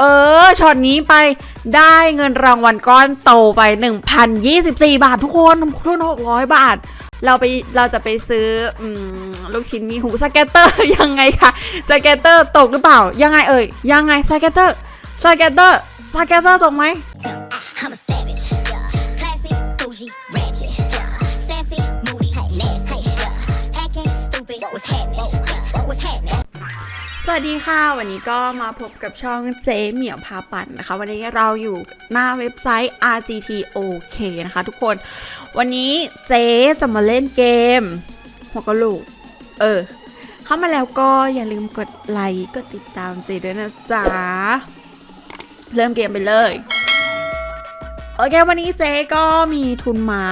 เออช็อตนี้ไปได้เงินรางวัลก้อนโตไป 1,024 บาททุกคนทุน600 บาท เราไปเราจะไปซื้ออลูกชิ้นมีหูสเก็ตเตอร์ยังไงคะสเก็ตเตอร์ตกหรือเปล่า ยังไงเอ่ยยังไงสเก็ตเตอร์สเก็ตเตอร์สเก็ตเตอร์ตกไหม สวัสดีค่ะ วันนี้ก็มาพบกับช่องเจ๊เหมียวพาปั่นนะคะ วันนี้เราอยู่หน้าเว็บไซต์ RGTOK นะคะ ทุกคน วันนี้เจ๊จะมาเล่นเกมหัวกะโหลกเออ เข้ามาแล้วก็อย่าลืมกดไลค์กดติดตามเจ๊ด้วยนะจ๊ะ เริ่มเกมไปเลย โอเค วันนี้เจ๊ก็มีทุนมา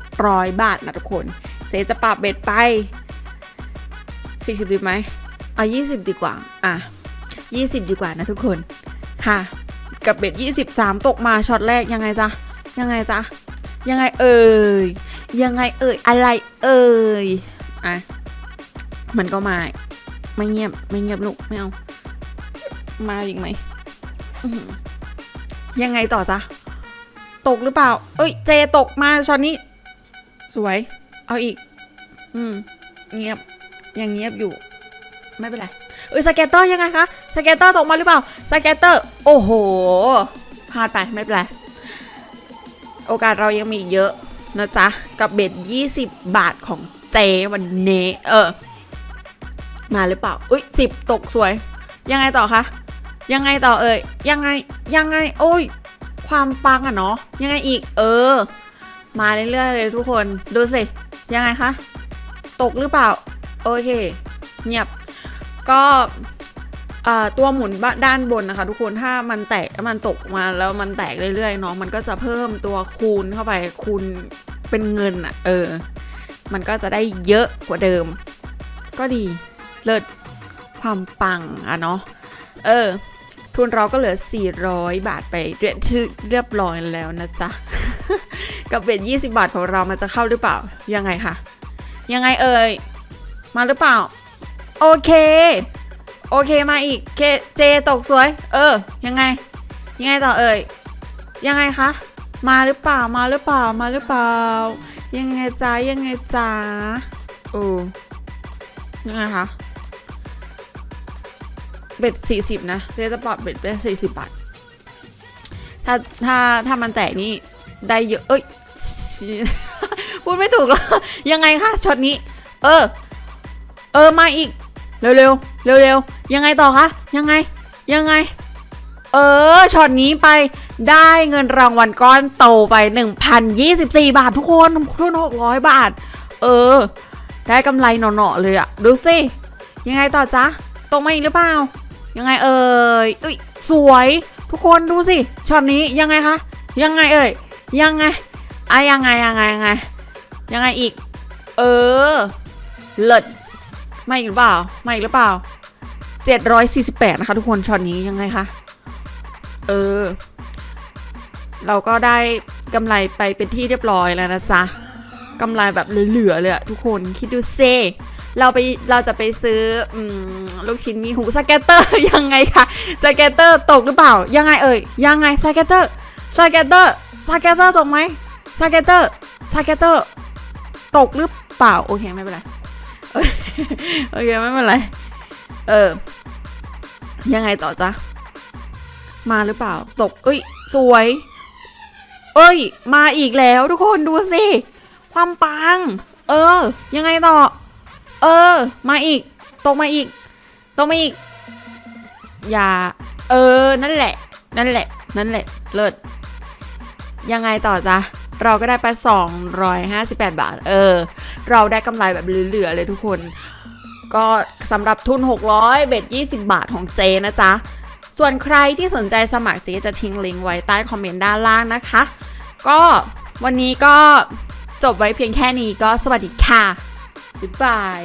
600 บาทนะทุกคน เจ๊จะปรับเบ็ดไป 40ดีไหม เอา20 ดีกว่า อะ 20 ดีกว่านะทุกคน ค่ะ กับเบ็ด23 ตกมาช็อตแรกยังไงจ๊ะ ยังไงจ๊ะ ยังไงเอ่ย ยังไงเอ่ย อะไรเอ่ย อะ มันก็มา ไม่เงียบ ไม่เงียบลูก ไม่เอา มาอีกไหม ยังไงต่อจ๊ะ ตกหรือเปล่า เอ้ย เจตกมาช็อตนี้ สวย เอาอีก อืม เงียบ ยังเงียบอยู่ ไม่เป็นไรเอ้ยสเก็ตเตอร์ยังไงคะสเก็ตเตอร์ตกมาหรือเปล่าสเก็ตเตอร์ โอ้โหพลาดไปไม่เป็นไรโอกาสเรายังมีเยอะนะจ๊ะ กับเบ็ด20 บาทของเจวันนี้เออ มาหรือเปล่า อุ้ยสิบตกสวย ยังไงต่อคะ ยังไงต่อเอ่ยยังไงยังไง โอ้ย ความปังอะเนาะยังไงอีก เออ มาเรื่อยๆเลยทุกคน ดูสิ ยังไงคะ ตกหรือเปล่า โอเค เงียบ ก็ตัวหมุนด้านบนนะคะ ทุกคนถ้ามันแตกมันตกมาแล้วมันแตกเรื่อยๆเนาะมันก็จะเพิ่มตัวคูณเข้าไปคูณเป็นเงินอะเออ มันก็จะได้เยอะกว่าเดิม ก็ดีเลิศความปังอะเนาะเออ ทุนเราก็เหลือ 400 บาทไปเรียเรียบร้อยแล้วนะจ๊ะ กับเบ็ด20 บาทของเรามันจะเข้าหรือเปล่า ยังไงคะยังไงเอ่ยมาหรือเปล่า โอเค โอเคมาอีกเคเจตกสวย เออ ยังไง ยังไงต่อเอ่ย ยังไงคะ มาหรือเปล่า มาหรือเปล่า มาหรือเปล่า ยังไงจ้ายังไงจ้าโอ้ยังไงคะเบ็ดสี่สิบนะ เจจะปรับเบ็ดเป็นสี่สิบบาท ถ้าถ้าถ้ามันแตกนี่ได้เยอะ เอ้ย พูดไม่ถูกแล้ว ยังไงคะช็อตนี้ เออ เออ มาอีก เร็วเร็วเร็วเร็วๆยังไงต่อคะ ยังไง ยังไง เออ ช็อตนี้ไป ได้เงินรางวัลก้อนโตไป 1,024 บาททุกคนทุน600 บาท เออ ได้กำไรหน่อๆเลยอะดูสิ ยังไงต่อจ๊ะ ตรงมาอีกหรือเปล่า ยังไงเอ่ยเอ้ย สวย ทุกคนดูสิ ช็อตนี้ยังไงคะ ยังไงเอ่ย ยังไงอะยังไงยังไงยังไง ยังไงอีก เออ เลิศ ไม่อีกหรือเปล่า ไม่อีกหรือเปล่า 748 นะคะ ทุกคนช็อตนี้ยังไงคะเออ เราก็ได้กำไรไปเป็นที่เรียบร้อยแล้วนะจ๊ะกำไรแบบเหลือๆเลยอะทุกคนคิดดูเซเราไปเราจะไปซื้ออลูกชิ้นมีหูสเก็ตเตอร์ยังไงคะสเก็ตเตอร์ตกหรือเปล่า ยังไงเอ่ยยังไงสเก็ตเตอร์สเก็ตเตอร์สเก็ตเตอร์ตกไหมสเก็ตเตอร์สเก็ตเตอร์ตกหรือเปล่าโอเคไม่เป็นไร โอเคไม่เป็นไร เออ ยังไงต่อจ๊ะ มาหรือเปล่า ตก เอ้ย สวย เอ้ย มาอีกแล้วทุกคนดูสิ ความปัง เออ ยังไงต่อ เออ มาอีก ตกมาอีก ตกมาอีก อย่า เออ นั่นแหละ นั่นแหละ นั่นแหละ เลิศ ยังไงต่อจ๊ะ เราก็ได้ไป 258 บาท เออ เราได้กำไรแบบเหลือๆเลยทุกคน ก็สำหรับทุน 600 เบ็ด20 บาทของเจนะจ๊ะ ส่วนใครที่สนใจสมัครเจจะทิ้งลิงก์ไว้ใต้คอมเมนต์ด้านล่างนะคะ ก็วันนี้ก็จบไว้เพียงแค่นี้ก็สวัสดีค่ะ บ๊ายบาย